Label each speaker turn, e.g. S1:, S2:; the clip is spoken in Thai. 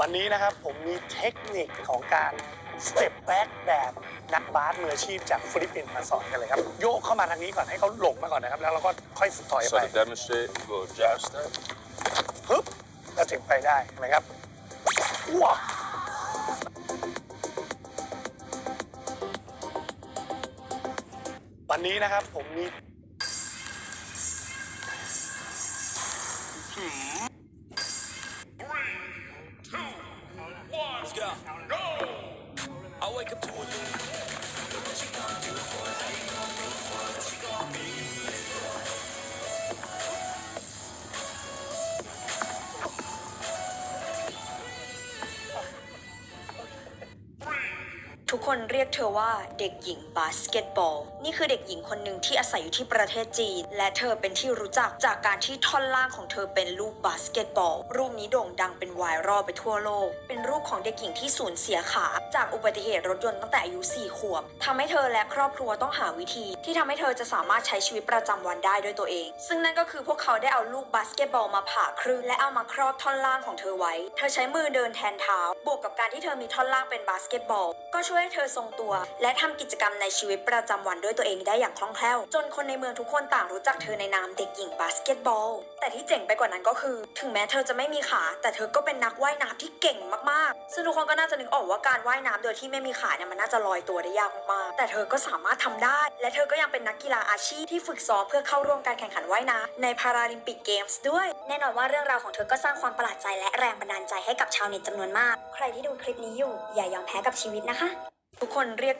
S1: วันนี้นะครับผมมีเทคนิคของการสเต็ปแบ็กแบบนักบาสมืออาชีพจากฟิลิปปินส์มาสอนกันเลยครับ โยกเข้ามาทางนี้ก่อนให้เขาหลงมาก่อนนะครับ แล้วเราก็ค่อยถอย
S2: So
S1: ไป
S2: to demonstrate, go jab step.
S1: ปึ๊บแล้วถึงไปได้เห็นไหมครับว้าววันนี้นะครับผมมี
S3: Let's go. Go! I wake up to a –
S4: ทุกคนเรียกเธอว่าเด็กหญิงบาสเกตบอล นี่คือเด็กหญิงคนหนึ่งที่อาศัยอยู่ที่ประเทศจีน และเธอเป็นที่รู้จักจากการที่ท่อนล่างของเธอเป็นลูกบาสเกตบอล รูปนี้โด่งดังเป็นไวรัลไปทั่วโลก เป็นรูปของเด็กหญิงที่สูญเสียขา จากอุบัติเหตุรถยนต์ตั้งแต่อายุ 4 ขวบทำให้เธอและครอบครัวต้องหาวิธี ที่ทำให้เธอจะสามารถใช้ชีวิตประจำวันได้ด้วยตัวเอง ซึ่งนั่นก็คือพวกเขาได้เอาลูกบาสเกตบอลมาผ่าครึ่งและเอามาครอบท่อนล่างของเธอไว้ เธอใช้มือเดินแทนเท้า บวกกับการที่เธอมีท่อนล่างเป็นบาสเกตบอล ก็ช่วยให้เธอทรงตัว และทำกิจกรรมในชีวิตประจำวันด้วยตัวเองได้อย่างคล่องแคล่ว จนคนในเมืองทุกคนต่างรู้จักเธอในนามเด็กหญิงบาสเกตบอล แต่ที่เจ๋งไปกว่านั้นก็คือ ถึงแม้เธอจะไม่มีขา แต่เธอก็เป็นนักว่ายน้ำที่เก่งมากๆ ซึ่งทุกคนก็น่าจะนึกออกว่าการว่ายน้ำโดยที่ไม่มีขาเนี่ยมันน่าจะลอยตัวได้ยากมากๆแต่เธอก็สามารถทำได้ และเธอก็ยังเป็นนักกีฬาอาชีพที่ฝึกซ้อมเพื่อเข้าร่วมการแข่งขันว่ายน้ำในพาราลิมปิกเกมส์ด้วย แน่นอนว่าเรื่องราวของเธอก็สร้างความประหลาดใจและแรงบันดาลใจให้กับชาวเน็ตจำนวนมากใครที่ดูคลิปนี้อยู่ อย่ายอมแพ้กับชีวิตนะคะ ทุกคนเรียก